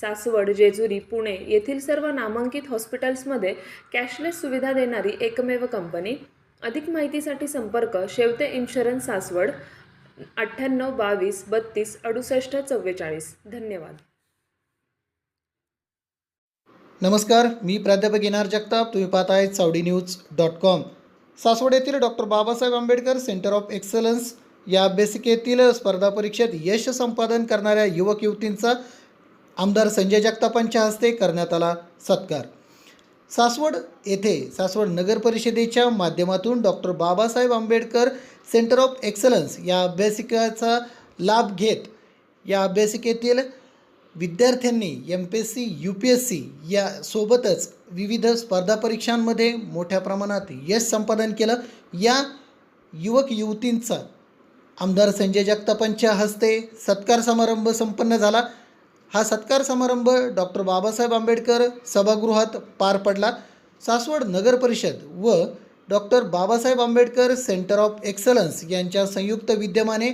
सासवड जेजुरी पुणे येथील सर्व नामांकित हॉस्पिटल्समध्ये कॅशलेस सुविधा देणारी एकमेव कंपनी. अधिक माहितीसाठी संपर्क शेवते इन्शुरन्स सासवड अठ्ठ्याण्णव बावीस बत्तीस अडुसष्ट चव्वेचाळीस. धन्यवाद. नमस्कार मी प्राध्यापक येणार जगताप. तुम्ही पाहत पाहताय Chavdi news dot com. Saswad येथील doctor Babasaheb Ambedkar centre of excellence या अभ्यासिकेतील स्पर्धा परीक्षेत यश संपादन करणाऱ्या युवक युवतींचा आमदार संजय जगतापांच्या हस्ते करण्यात आला सत्कार. सासवड येथे सासवड नगर परिषदेच्या माध्यमातून doctor Babasaheb Ambedkar centre of excellence या अभ्यासिकेचा लाभ घेत या अभ्यासिकेतील विद्यार्थ्यांनी M P S C U P S C या सोबतच विविध स्पर्धा परीक्षांमध्ये मोठ्या प्रमाणात यश संपादन केलं. या युवक युवतींचा आमदार संजय जगतापांच्या हस्ते सत्कार समारंभ संपन्न झाला. हा सत्कार समारंभ डॉक्टर बाबासाहेब आंबेडकर सभागृहात पार पडला. सासवड नगर परिषद व doctor Babasaheb Ambedkar centre of excellence यांच्या संयुक्त विद्यमाने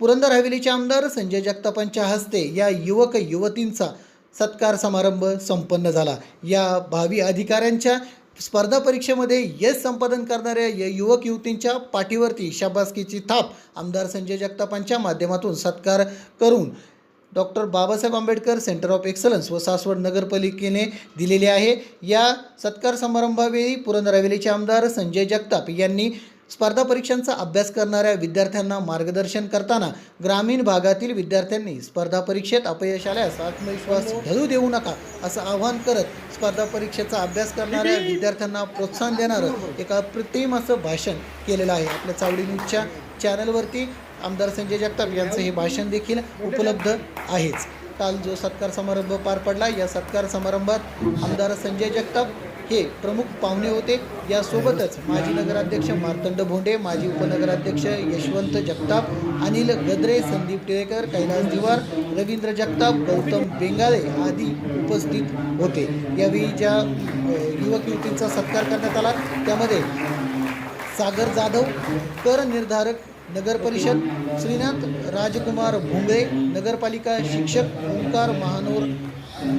पुरंदर हवेलीचे आमदार संजय जगतापांच्या हस्ते या युवक युवतींचा सत्कार समारंभ संपन्न झाला. या भावी अधिकाऱ्यांच्या स्पर्धा परीक्षेमध्ये यश संपादन करणाऱ्या या युवक युवतींच्या पाठीवरती शाबासकीची थाप आमदार संजय जगतापांच्या माध्यमातून सत्कार करून doctor Babasaheb Ambedkar centre of excellence व सासवड नगरपालिकेने दिलेले आहे. या सत्कार समारंभावेळी पुरंदरावेलीचे आमदार संजय जगताप यांनी स्पर्धा परीक्षांचा अभ्यास करणाऱ्या विद्यार्थ्यांना मार्गदर्शन करताना ग्रामीण भागातील विद्यार्थ्यांनी स्पर्धा परीक्षेत अपयश आल्यास आत्मविश्वास घालू देऊ नका असं आवाहन करत स्पर्धा परीक्षेचा अभ्यास करणाऱ्या विद्यार्थ्यांना प्रोत्साहन देणारं एका अप्रतिम असं भाषण केलेलं आहे. आपल्या चावडी न्यूजच्या चॅनलवरती आमदार संजय जगताप यांचं हे भाषण देखील उपलब्ध आहेच. काल जो सत्कार समारंभ पार पडला या सत्कार समारंभात आमदार संजय जगताप हे प्रमुख पाहुणे होते. यासोबतच माजी नगराध्यक्ष मार्तंड भोंडे माजी उपनगराध्यक्ष यशवंत जगताप अनिल गद्रे संदीप टिळेकर कैलास दिवार रवींद्र जगताप गौतम बेंगाळे आदी उपस्थित होते. यावेळी ज्या युवक युवतींचा सत्कार करण्यात आला त्यामध्ये सागर जाधव कर निर्धारक नगर परिषद श्रीनाथ राजकुमार भुंगळे नगरपालिका शिक्षक ओंकार महानोर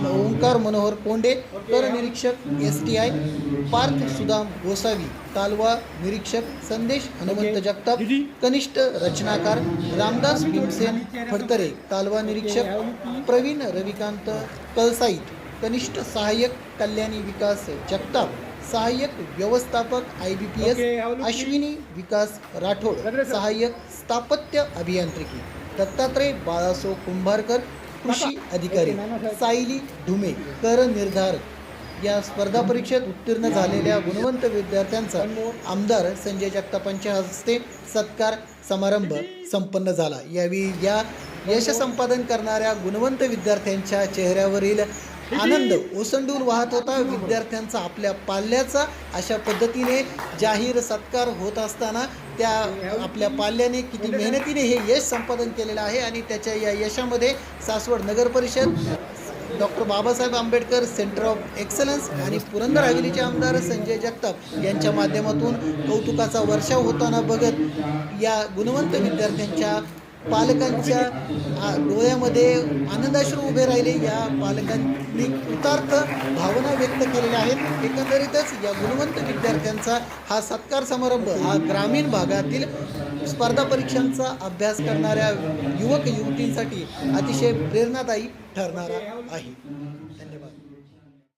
ओंकार मनोहर कोंडे कर निरीक्षक S T I Parth Sudam Gosavi कालवा निरीक्षक संदेश हनुमंत जगताप कनिष्ठ रचनाकार रामदास भीमसेन फडतरे कालवा निरीक्षक प्रवीण रविकांत कळसाईत कनिष्ठ सहाय्यक कल्याणी विकास जगताप सहाय्यक व्यवस्थापक I B P S Ashwini Vikas Rathod सहाय्यक स्थापत्य अभियांत्रिकी दत्तात्रय बाळासो कुंभारकर कृषी अधिकारी सायली ढुमे कर निर्धारक या स्पर्धा परीक्षेत उत्तीर्ण झालेल्या गुणवंत विद्यार्थ्यांचा आमदार संजय जगतापांच्या हस्ते सत्कार समारंभ संपन्न झाला. यावेळी या यश संपादन करणाऱ्या गुणवंत विद्यार्थ्यांच्या चेहऱ्यावरील आनंद ओसंडून वाहत होता. विद्यार्थ्यांचा आपल्या पाल्याचा अशा पद्धतीने जाहीर सत्कार होत असताना त्या आपल्या पाल्याने किती मेहनतीने हे यश संपादन केलेलं आहे आणि त्याच्या या यशामध्ये सासवड नगर परिषद doctor Babasaheb Ambedkar centre of excellence आणि पुरंदर हवेलीचे आमदार संजय जगताप यांच्या माध्यमातून कौतुकाचा वर्षाव होताना बघत या गुणवंत विद्यार्थ्यांच्या पालकांच्या डोळ्यामध्ये आनंदाश्रू उभे राहिले. या पालकांनी कृतार्थ भावना व्यक्त केलेल्या आहेत. एकंदरीतच या गुणवंत विद्यार्थ्यांचा हा सत्कार समारंभ हा ग्रामीण भागातील स्पर्धा परीक्षांचा अभ्यास करणाऱ्या युवक युवतींसाठी अतिशय प्रेरणादायी ठरणारा आहे.